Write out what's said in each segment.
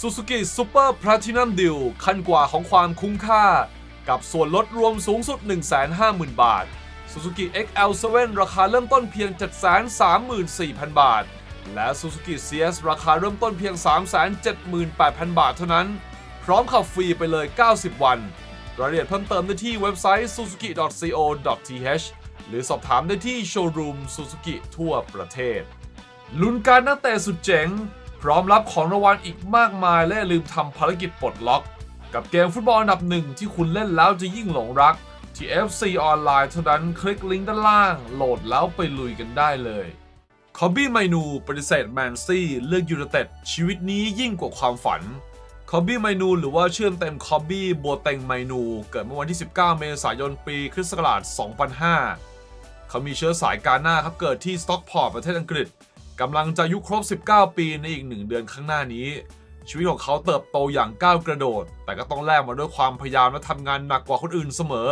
Suzuki Super Platinum Deal ขั้นกว่าของความคุ้มค่า กับส่วนลดรวมสูงสุด 150,000 บาท Suzuki XL7 ราคาเริ่มต้นเพียง 734,000 บาท และ Suzuki CS ราคาเริ่มต้นเพียง 378,000 บาทเท่านั้น พร้อมขับฟรีไปเลย 90 วัน รายละเอียดเพิ่มเติมได้ที่เว็บไซต์ suzuki.co.th หรือสอบถามได้ที่โชว์รูม Suzuki ทั่วประเทศ ลุ้นการนักเตะสุดเจ๋ง พร้อมรับของรางวัลอีกมากมายและลืมทำภารกิจปลดล็อก กับเกมฟุตบอลอันดับหนึ่งที่คุณเล่นแล้วจะยิ่งหลงรัก ที่ FC ออนไลน์เท่านั้นคลิกลิงก์ด้านล่าง โหลดแล้วไปลุยกันได้เลยคอบบี้ไมนูปฏิเสธแมนซี่เลือกยูไนเต็ดชีวิตนี้ยิ่งกว่าความฝันคอบบี้ไมนูหรือว่าชื่อเต็มคอบบี้โบเต็งไมนูเกิดเมื่อวันที่ 19 เมษายนปีคริสต์ศักราช 2005 เขามีเชื้อสายกาหน้าครับเกิดที่สต็อกพอร์ตประเทศอังกฤษ กำลังจะอายุครบ 19 ปีในอีกหนึ่งเดือนข้างหน้านี้ ชีวิตของเขาเติบโตอย่างก้าวกระโดด แต่ก็ต้องแลกมาด้วยความพยายามและทำงานหนักกว่าคนอื่นเสมอ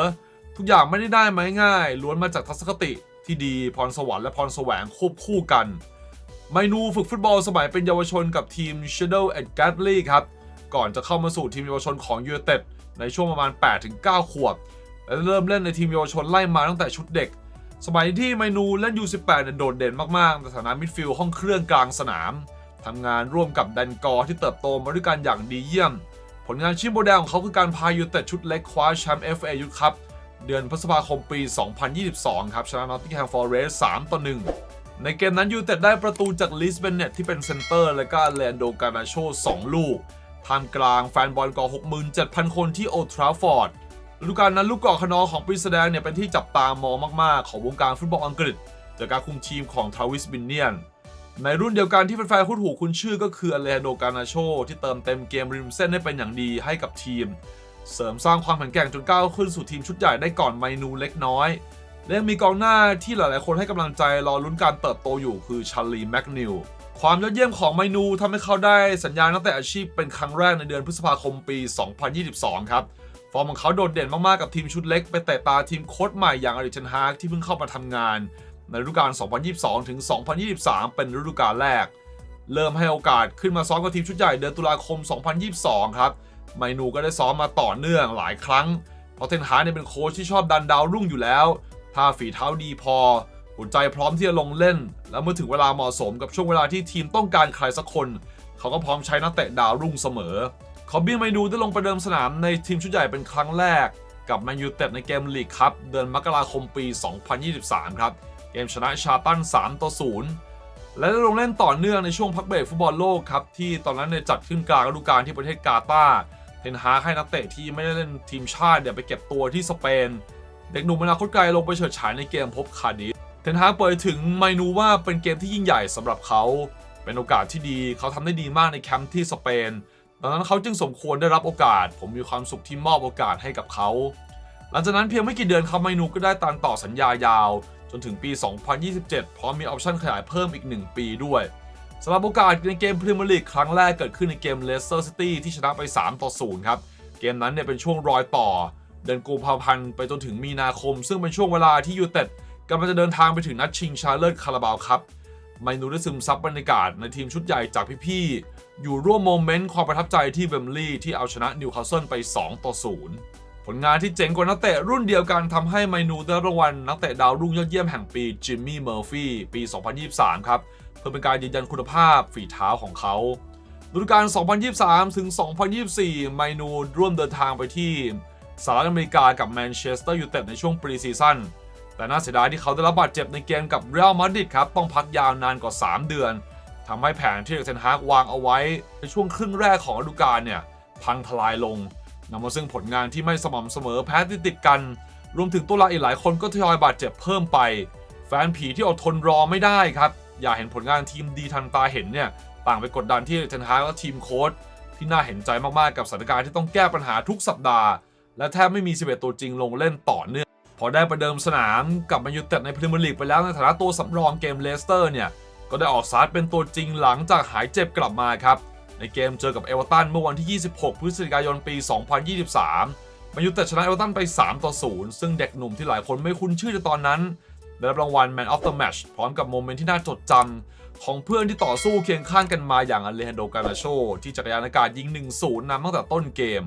ทุกอย่างไม่ได้ได้มาง่ายๆล้วนมาจากทัศนคติที่ดีพรสวรรค์และพรแสวงควบคู่กันไมนูฝึกฟุตบอลสมัยเป็นเยาวชนกับทีม Shadow and g a t l y ครับ ก่อนจะเข้ามาสู่ทีมเยาวชนของยูเต็ดในช่วงประมาณ 8-9 ขวบ และเริ่มเล่นในทีมเยาวชนไล่มาตั้งแต่ชุดเด็ก สมัยที่ไมนูเล่น U18 เนี่ยโดดเด่นมากๆ ในฐานะมิดฟิลด์ห้องเครื่องกลางสนามทำงานร่วมกับแดนกอร์ที่เติบโตมาด้วยกันอย่างดีเยี่ยม ผลงานชิ้นโบแดงของเขาคือการพายูเต็ดชุดเล็กคว้าแชมป์ FA ยุทธครับ เดือนพฤษภาคมปี 2022 ครับชนะนอตติงแฮมฟอร์เรสต์3ต่อ1ในเกมนั้นยูเต็ดได้ประตูจากลิสเบนเน็ตที่เป็นเซนเตอร์ และก็เลนโดการาโช 2 ลูกท่ามกลางแฟนบอลกว่า67,000 คนที่โอทราฟอร์ด ฤดูกาลนั้นลูกกอกขนอของปริสแดงเนี่ยเป็นที่จับตามองมากๆ ของวงการฟุตบอลอังกฤษ จากการคุมทีมของทาวิสบินเนียน ในรุ่นเดียวกันที่แฟนๆคุ้นหูคุ้นชื่อก็คืออเลนโดการนาโช ที่เติมเต็มเกมริมเส้นได้เป็นอย่างดีให้กับทีม เสริมสร้างความแข็งแกร่งจนก้าวขึ้นสู่ทีมชุดใหญ่ได้ก่อนไมนูเล็กน้อยและยังมีกองหน้าที่หลายๆ คนให้กำลังใจรอลุ้นการเติบโตอยู่คือชาลีแมกนิลความยอดเยี่ยมของไมนูทำให้เขาได้สัญญาตั้งแต่อาชีพเป็นครั้งแรกในเดือนพฤษภาคมปี 2022 ครับ ฟอร์มของเขาโดดเด่นมาก ๆ กับทีมชุดเล็ก ไปแตะตาทีมโค้ชใหม่อย่างอริเชนฮาร์กที่เพิ่งเข้ามาทำงาน ในฤดูกาล 2022 ถึง 2023 เป็นฤดูกาลแรก เริ่มให้โอกาสขึ้นมาซ้อมกับทีมชุดใหญ่เดือนตุลาคม 2022 ครับ ไมนูก็ได้ซ้อมมาต่อเนื่องหลายครั้ง เพราะเทนฮาร์กเนี่ยเป็นโค้ชที่ชอบดันดาวรุ่งอยู่แล้ว ถ้าฝีเท้าดีพอ หัวใจพร้อมที่จะลงเล่น แล้วเมื่อถึงเวลาเหมาะสมกับช่วงเวลาที่ทีมต้องการใครสักคน เขาก็พร้อมใช้นักเตะดาวรุ่งเสมอ คอบบี้ไมนูได้ลงประเดิมสนามในทีมชุดใหญ่เป็นครั้งแรกกับแมนยูเต็ดในเกมลีกครับ เดือนมกราคมปี 2023 ครับ เกมชนะชาตัน 3 ต่อ 0 และได้ลงเล่นต่อเนื่องในช่วงพักเบรกฟุตบอลโลกครับ ที่ตอนนั้นเนี่ยจัดขึ้นกลางฤดูกาลที่ประเทศกาตาร์เทนฮาให้นักเตะที่ไม่ได้เล่นทีมชาติเนี่ยไปเก็บตัวที่สเปน เด็กหนุ่มอนาคตไกลลงไปเฉิดฉายในเกมพบคาดิฟเทนฮาเปิดถึงไมนูว่าเป็นเกมที่ยิ่งใหญ่สำหรับเขา เป็นโอกาสที่ดีเขาทำได้ดีมากในแคมป์ที่สเปน ดังนั้นเขาจึงสมควรได้รับโอกาส ผมมีความสุขที่มอบโอกาสให้กับเขา หลังจากนั้นเพียงไม่กี่เดือนครับไมนูก็ได้ตันต่อสัญญายาว จนถึงปี 2027 พร้อมมีออปชั่นขยายเพิ่มอีก 1 ปีด้วยสำหรับโอกาสในเกมพรีเมียร์ลีกครั้งแรกเกิดขึ้นในเกมเลสเตอร์ซิตี้ที่ชนะไป 3 ต่อ 0 ครับ เกมนั้นเนี่ยเป็นช่วงรอยต่อ เดือนกุมภาพันธ์ไปจนถึงมีนาคม ซึ่งเป็นช่วงเวลาที่ยูเต็ดกำลังจะเดินทางไปถึงนัดชิงชาเลอร์คาราบาวครับ ไมนูได้ซึมซับบรรยากาศในทีมชุดใหญ่จากพี่ๆ อยู่ร่วมโมเมนต์ความประทับใจที่เวมลีย์ที่เอาชนะนิวคาสเซิลไป 2 ต่อ 0 ผลงานที่เจ๋งกว่านักเตะรุ่นเดียวกันทำให้ไมนูได้รับรางวัลนักเตะดาวรุ่งยอดเยี่ยมแห่งปีจิมมี่เมอร์ฟี่ปี 2023 ครับ เพื่อเป็นการยืนยันคุณภาพฝีเท้าของเขาฤดูกาล 2023 ถึง 2024 ไมนูร่วมเดินทางไปที่สหรัฐอเมริกากับแมนเชสเตอร์ยูไนเต็ดในช่วงปรีซีซั่น แต่น่าเสียดายที่เขาได้รับบาดเจ็บในเกมกับเรอัลมาดริดครับต้องพักยาวนานกว่า 3 เดือนทำให้แผนที่เทนฮากวางเอาไว้ในช่วงครึ่งแรกของฤดูกาลเนี่ยพังทลายลงนำมาซึ่งผลงานที่ไม่สม่ำเสมอแพ้ติดติดกัน รวมถึงตัวหลักอีกหลายคนก็ทยอยบาดเจ็บเพิ่มไป แฟนผีที่อดทนรอไม่ได้ครับ อยากเห็นผลงานทีมดีทันตาเห็นเนี่ยต่างไปกดดันที่เทนฮากและทีมโค้ชที่น่าเห็นใจมากๆกับสถานการณ์ที่ต้องแก้ปัญหาทุกสัปดาห์ และแทบไม่มี 11 ตัวจริงลงเล่นต่อเนื่อง พอได้ประเดิมสนามกับมายูเต็ดในพรีเมียร์ลีกไปแล้วในฐานะตัวสำรองเกมเลสเตอร์เนี่ยก็ได้ออกสตาร์ทเป็นตัวจริงหลังจากหายเจ็บกลับมาครับในเกมเจอกับเอเวอร์ตันเมื่อวันที่ 26 พฤศจิกายนปี 2023 มายูเต็ดชนะเอเวอร์ตันไป 3 ต่อ 0 ซึ่งเด็กหนุ่มที่หลายคนไม่คุ้นชื่อในตอนนั้นได้รับรางวัล Man of the Match พร้อมกับโมเมนต์ที่น่าจดจำของเพื่อนที่ต่อสู้เคียงข้างกันมาอย่างอเลฮันโด กานาโช ที่จักรยานอากาศยิง 1-0นำตั้งแต่ต้นเกม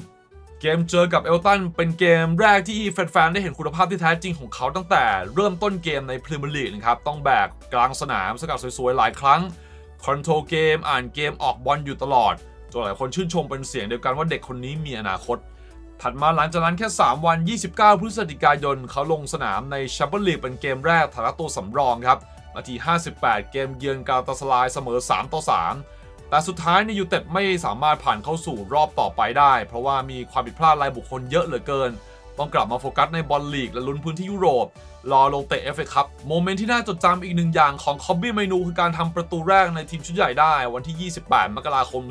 เกมเจอกับเอลตันเป็นเกมแรกที่แฟนๆ ได้เห็นคุณภาพที่แท้จริงของเขาตั้งแต่เริ่มต้นเกมในพรีเมียร์ลีกนะครับ ต้องแบกกลางสนามสกัดสวยๆ หลายครั้ง คอนโทรลเกมอ่านเกมออกบอลอยู่ตลอดจนหลายคนชื่นชมเป็นเสียงเดียวกันว่าเด็กคนนี้มีอนาคต ถัดมาหลังจากนั้นแค่ 3 วัน 29 พฤศจิกายน เขาลงสนามในแชมเปี้ยนลีกเป็นเกมแรกฐานะตัวสำรองครับนาที 58 เกมเยือนกาตาสลายเสมอ 3 ต่อ 3 แต่สุดท้ายในยูเต็ดไม่สามารถผ่านเข้าสู่รอบต่อไปได้ เพราะว่ามีความผิดพลาดรายบุคคลเยอะเหลือเกิน ต้องกลับมาโฟกัสในบอลลีกและลุ้นพื้นที่ยุโรป รอลงเตะเอฟเอคัพโมเมนต์ที่น่าจดจำอีกหนึ่งอย่างของคอบบี้เมนูคือการทำประตูแรกในทีมชุดใหญ่ได้ วันที่ 28 มกราคม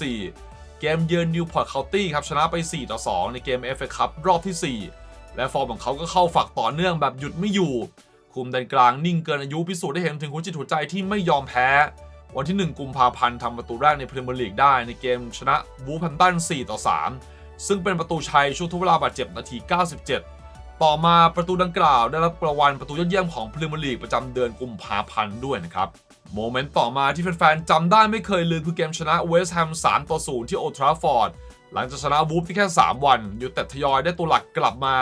2024 เกมเยือนนิวพอร์ตเคาน์ตี้ครับชนะไป 4 ต่อ 2 ในเกม FA คัพรอบที่ 4 และฟอร์มของเขาก็เข้าฝักต่อเนื่องแบบหยุดไม่อยู่ คุมแดนกลางนิ่งเกินอายุพิสูจน์ได้เห็นถึงหัวจิตหัวใจที่ไม่ยอมแพ้ วันที่ 1 กุมภาพันธ์ทำประตูแรกในพรีเมียร์ลีกได้ในเกมชนะวูฟแฮมป์ตัน 4 ต่อ 3 ซึ่งเป็นประตูชัยช่วงทดเวลาบาดเจ็บนาที 97 ต่อมาประตูดังกล่าวได้รับรางวัลประตูยอดเยี่ยมของพรีเมียร์ลีกประจำเดือนกุมภาพันธ์ด้วยนะครับโมเมนต์ต่อมาที่แฟนๆจำได้ไม่เคยลืมคือเกมชนะเวสต์แฮม 3 ต่อ 0 ที่โอทราฟอร์ด หลังจากชนะวูฟที่แค่ 3 วัน อยูเต็ดทยอยได้ตัวหลักกลับมา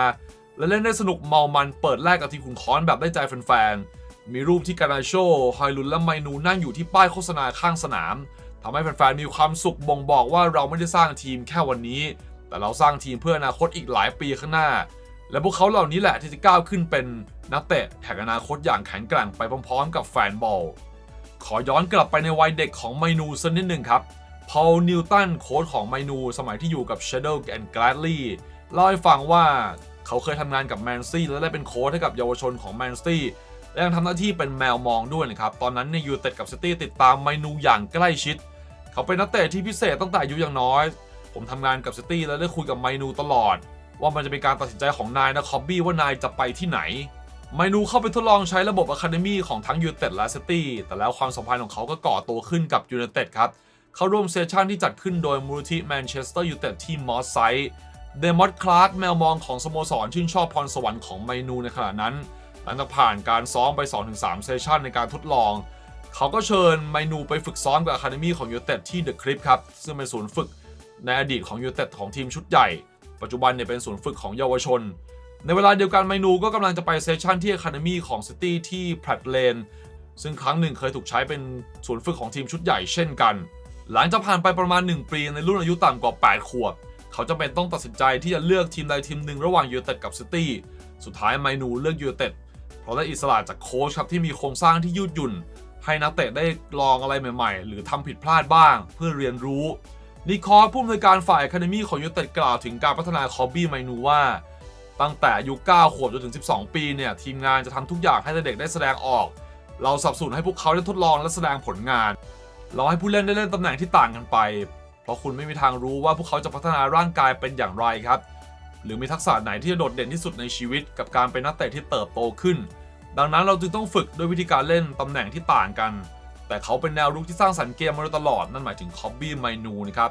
และเล่นได้สนุกเมามันเปิดแรกกับทีมขุนค้อนแบบได้ใจแฟนๆ มีรูปที่การาโชไฮลุนและไมนูนั่งอยู่ที่ป้ายโฆษณาข้างสนามทำให้แฟนๆมีความสุขบ่งบอกว่าเราไม่ได้สร้างทีมแค่วันนี้ แต่เราสร้างทีมเพื่ออนาคตอีกหลายปีข้างหน้า และพวกเขาเหล่านี้แหละที่จะก้าวขึ้นเป็นนักเตะแห่งอนาคตอย่างแข็งแกร่งไปพร้อมๆ กับแฟนบอล ขอย้อนกลับไปในวัยเด็กของไมนูสักนิดหนึ่งครับพอลนิวตันโค้ชของไมนูสมัยที่อยู่กับ Shadow and Gladly เล่าให้ฟังว่าเขาเคยทำงานกับแมนซี่และได้เป็นโค้ชให้กับเยาวชนของแมนซี่ และยังทำหน้าที่เป็นแมวมองด้วยนะครับ ตอนนั้นในยูเต็ดกับซิตี้ติดตามไมนูอย่างใกล้ชิด เขาเป็นนักเตะที่พิเศษตั้งแต่อายุยังน้อย ผมทำงานกับซิตี้และได้คุยกับไมนูตลอด ว่ามันจะเป็นการตัดสินใจของนายนะคอบบี้ว่านายจะไปที่ไหน ไมนูเข้าไปทดลองใช้ระบบอะคาเดมี่ของทั้งยูเต็ดและซิตี้แต่แล้วความสัมพันธ์ของเขาก็ก่อตัวขึ้นกับยู i นเต็ดครับเข้าร่วมเซสชั่นที่จัดขึ้นโดยมูลที่แมนเชสเตอร์ยูเต็ดที่มอสไซด์เดมอสคลาร์กแมวมองของสโมสรชื่นชอบพรสวรรค์ของไมนูในขณะนั้น หลังจากผ่านการซ้อมไป 2-3 เซสชันในการทดลอง เขาก็เชิญไมนูไปฝึกซ้อมกับอะคาเดมีของยูเต็ดที่เดอะคลิปครับ ซึ่งเป็นศูนย์ฝึกในอดีตของยูเต็ดของทีมชุดใหญ่ ปัจจุบันเนี่ยเป็นศูนย์ฝึกของเยาวชน ในเวลาเดียวกันไมนูก็กำลังจะไปเซสชันที่ Academy ของ City ที่ Pratt Lane ซึ่งครั้งหนึ่งเคยถูกใช้เป็นศูนย์ฝึกของทีมชุดใหญ่เช่นกัน หลังจากผ่านไปประมาณ 1 ปีในรุ่นอายุต่ำกว่า 8 ขวบ เขาจะเป็นต้องตัดสินใจที่จะเลือกทีมใดทีมหนึ่งระหว่างยูเต็ดกับซิตี้ สุดท้ายไมนูเลือกยูเต็ด เพราะได้อิสระจากโค้ชครับที่มีโครงสร้างที่ยืดหยุ่น ให้นักเตะได้ลองอะไรใหม่ๆ หรือทำผิดพลาดบ้าง เพื่อเรียนรู้นิคอผู้อำนวยการฝ่าย Academy ของยูเต็ดกล่าวถึงการพัฒนาคอบบี้ไมนูว่า ตั้งแต่อายุ9ขวบจนถึง 12 ปีเนี่ย ทีมงานจะทำทุกอย่างให้เด็กได้แสดงออก เราสับสนให้พวกเขาได้ทดลองและแสดงผลงาน เราให้ผู้เล่นได้เล่นตำแหน่งที่ต่างกันไป เพราะคุณไม่มีทางรู้ว่าพวกเขาจะพัฒนาร่างกายเป็นอย่างไรครับ หรือมีทักษะไหนที่จะโดดเด่นที่สุดในชีวิต กับการเป็นนักเตะที่เติบโตขึ้น ดังนั้นเราจึงต้องฝึกด้วยวิธีการเล่นตำแหน่งที่ต่างกัน แต่เขาเป็นแนวรุกที่สร้างสรรค์เกมมาโดยตลอดนั่นหมายถึงคอบบี้ไมนูนะครับ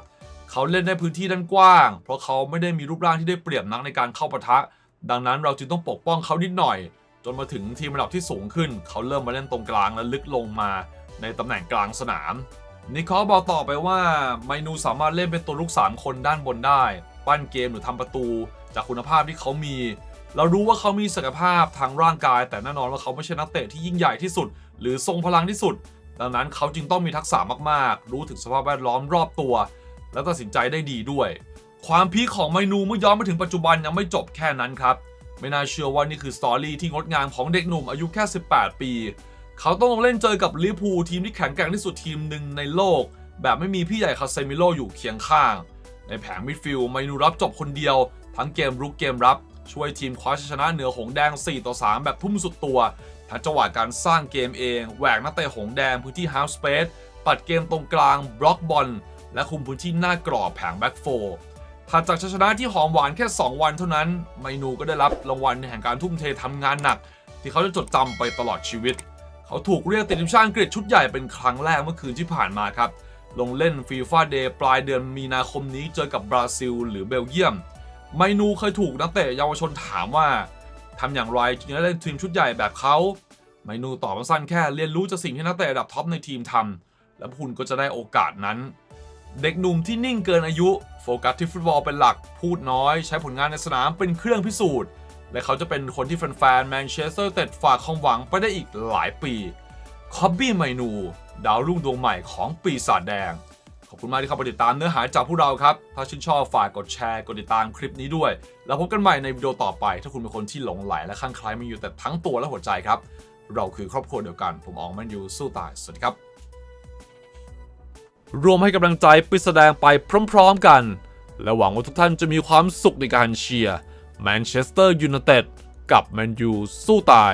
เขาเล่นในพื้นที่ด้านกว้าง เพราะเขาไม่ได้มีรูปร่างที่ได้เปรียบนักในการเข้าปะทะ ดังนั้นเราจึงต้องปกป้องเขานิดหน่อย จนมาถึงทีมระดับที่สูงขึ้น เขาเริ่มมาเล่นตรงกลางและลึกลงมาในตำแหน่งกลางสนามนิคอบอกต่อไปว่าไมนูสามารถเล่นเป็นตัวลูก 3 คนด้านบนได้ ปั้นเกมหรือทำประตู จากคุณภาพที่เขามี เรารู้ว่าเขามีศักยภาพทางร่างกาย แต่แน่นอนว่าเขาไม่ใช่นักเตะที่ยิ่งใหญ่ที่สุด หรือทรงพลังที่สุด ดังนั้นเขาจึงต้องมีทักษะมาก ๆ รู้ถึงสภาพแวดล้อมรอบตัว และตัดสินใจได้ดีด้วย ความพีคของไมนูเมื่อย้อนมาถึงปัจจุบันยังไม่จบแค่นั้นครับไม่น่าเชื่อว่านี่คือสตอรี่ที่งดงามของเด็กหนุ่มอายุแค่ 18 ปี เขาต้องลงเล่นเจอกับลิเวอร์พูลทีมที่แข็งแกร่งที่สุดทีมหนึ่งในโลก แบบไม่มีพี่ใหญ่คาเซมิโลอยู่เคียงข้าง ในแผงมิดฟิลด์ไมนูรับจบคนเดียว ทั้งเกมรุกเกมรับ ช่วยทีมคว้าชัยชนะเหนือหงแดง 4 ต่อ 3 แบบทุ่มสุดตัว ทั้งจังหวะการสร้างเกมเองแหวกนักเตะหงแดงพื้นที่ฮาล์ฟสเปซปัดเกมตรงกลางบล็อกบอลและคุมพื้นที่หน้ากรอบแผงแบ็กโฟร์ถัดจากชัยชนะที่หอมหวานแค่ 2 วันเท่านั้น ไมนูก็ได้รับรางวัลแห่งการทุ่มเททำงานหนัก ที่เขาจะจดจำไปตลอดชีวิต เขาถูกเรียกติดทีมชาติอังกฤษชุดใหญ่เป็นครั้งแรกเมื่อคืนที่ผ่านมาครับ ลงเล่นฟีฟ่าเดย์ปลายเดือนมีนาคมนี้เจอกับบราซิล หรือเบลเยียม ไมนูเคยถูกนักเตะเยาวชนถามว่าทำอย่างไรจึงจะได้เล่นทีมชุดใหญ่แบบเขาไมนูตอบสั้นแค่เรียนรู้จากสิ่งที่นักเตะระดับท็อปในทีมทำและคุณก็จะได้โอกาสนั้น เด็กหนุ่มที่นิ่งเกินอายุ โฟกัสที่ฟุตบอลเป็นหลักพูดน้อย ใช้ผลงานในสนามเป็นเครื่องพิสูจน์ และเขาจะเป็นคนที่แฟนๆแมนเชสเตอร์เต็ดฝากความหวังไปได้อีกหลายปี คอบบี้ไมนู ดาวรุ่งดวงใหม่ของปีศาจแดง ขอบคุณมากที่เข้ามาติดตามเนื้อหาจากพวกเราครับ ถ้าชื่นชอบฝากกดแชร์ กดติดตามคลิปนี้ด้วย แล้วพบกันใหม่ในวิดีโอต่อไป ถ้าคุณเป็นคนที่หลงไหลและข้างใคล้ายมันอยู่แต่ทั้งตัวและหัวใจครับ เราคือครอบครัวเดียวกัน ผมอองแมนยูสู้ตาย สวัสดีครับ รวมให้กำลังใจปิดแสดงไปพร้อม ๆ กัน และหวังว่าทุกท่านจะมีความสุขในการเชียร์แมนเชสเตอร์ยูไนเต็ดกับแมนยูสู้ตาย